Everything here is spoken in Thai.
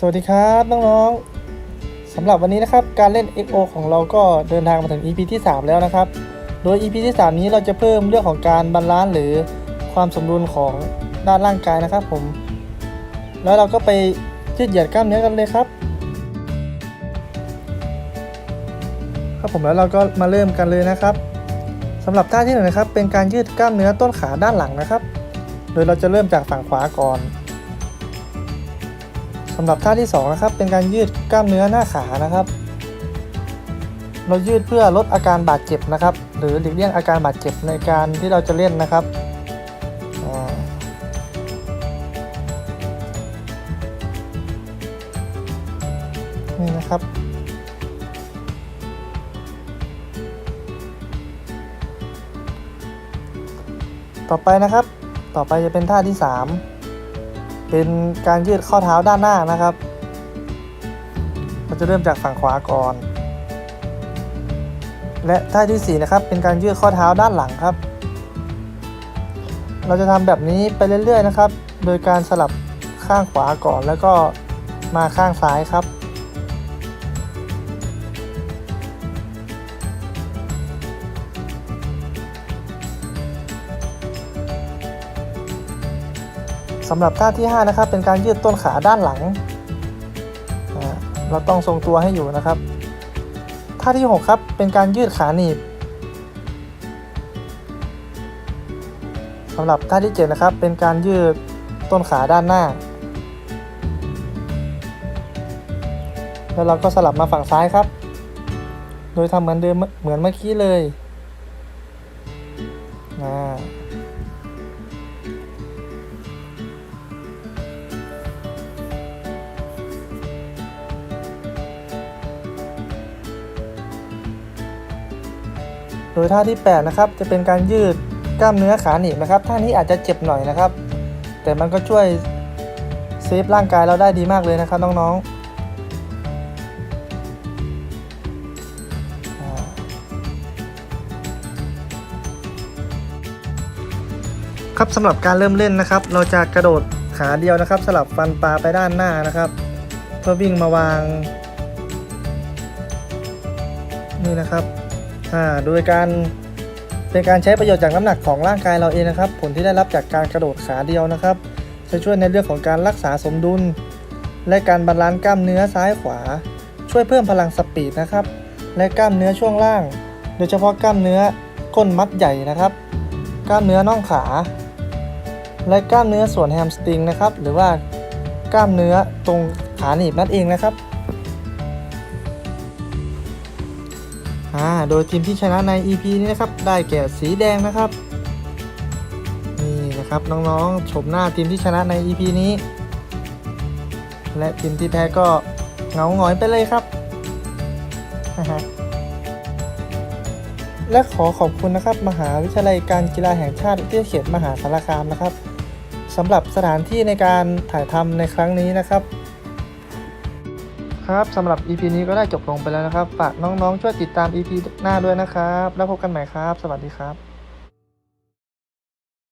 สวัสดีครับน้องๆสำหรับวันนี้นะครับการเล่น XO ของเราก็เดินทางมาถึง EP ที่ 3 แล้วนะครับ โดย EP ที่ 3 นี้เราจะเพิ่มเรื่องของการบาลานซ์หรือความสมดุลของด้านร่างกายนะครับผม แล้วเราก็ไปยืดเหยียดกล้ามเนื้อกันเลยครับ ครับผมแล้วเราก็มาเริ่มกันเลยนะครับสำหรับท่าที่หนึ่งนะครับ เป็นการยืดกล้ามเนื้อต้นขาด้านหลังนะครับ โดยเราจะเริ่มจากฝั่งขวาก่อน สำหรับท่าที่2นะครับเป็นการยืดกล้ามเนื้อหน้าขานะครับ เรายืดเพื่อลดอาการบาดเจ็บนะครับ หรือหลีกเลี่ยงอาการบาดเจ็บในการที่เราจะเล่นนะครับนี่นะครับต่อไปนะครับ ต่อไปจะเป็นท่าที่ 3 เป็นการยืดข้อเท้าด้านหน้านะครับเราจะเริ่มจากฝั่งขวาก่อน และท่าที่ 4 นะครับ เป็นการยืดข้อเท้าด้านหลังครับ เราจะทำแบบนี้ไปเรื่อยๆนะครับ โดยการสลับข้างขวาก่อนแล้วก็มาข้างซ้ายครับ สำหรับท่าที่ 5 นะครับ เป็นการยืดต้นขาด้านหลัง เราต้องทรงตัวให้อยู่นะครับ ท่าที่ 6 ครับเป็นการยืดขาหนีบสำหรับท่าที่ 7 นะครับ เป็นการยืดต้นขาด้านหน้า แล้วเราก็สลับมาฝั่งซ้ายครับ โดยทำเหมือนเดิมเหมือนเมื่อกี้เลยอ่า โดยท่าที่8นะครับจะเป็นการยืดกล้ามเนื้อขาหนีบนะครับท่านี้อาจจะเจ็บหน่อยนะครับ แต่มันก็ช่วยเซฟร่างกายเราได้ดีมากเลยนะครับน้องๆครับสำหรับการเริ่มเล่นนะครับ เราจะกระโดดขาเดียวนะครับสลับฟันปลาไปด้านหน้านะครับ เพื่อวิ่งมาวาง นี่นะครับ โดยการเป็นการใช้ประโยชน์จากน้ำหนักของร่างกายเราเองนะครับ ผลที่ได้รับจากการกระโดดขาเดียวนะครับ จะช่วยในเรื่องของการรักษาสมดุล และการบาลานซ์กล้ามเนื้อซ้ายขวา ช่วยเพิ่มพลังสปีดนะครับ และกล้ามเนื้อช่วงล่าง โดยเฉพาะกล้ามเนื้อก้นมัดใหญ่นะครับ กล้ามเนื้อน่องขา และกล้ามเนื้อส่วนแฮมสตริงนะครับ หรือว่ากล้ามเนื้อตรงขาหนีบนั่นเองนะครับ อ่าโดยทีมที่ชนะใน EP นี้นะครับ ได้แก่สีแดงนะครับ นี่นะครับน้องๆชมหน้าทีมที่ชนะใน EP นี้ และทีมที่แพ้ก็เหงาหงอยไปเลยครับและขอขอบคุณนะครับ มหาวิทยาลัยการกีฬาแห่งชาติที่เขตมหาสารคามนะครับสำหรับสถานที่ในการถ่ายทำในครั้งนี้นะครับ ครับสำหรับ EP นี้ก็ได้จบลงไปแล้วนะครับ ฝากน้องๆ ช่วยติดตาม EP หน้าด้วยนะครับ แล้วพบกันใหม่ครับ สวัสดีครับ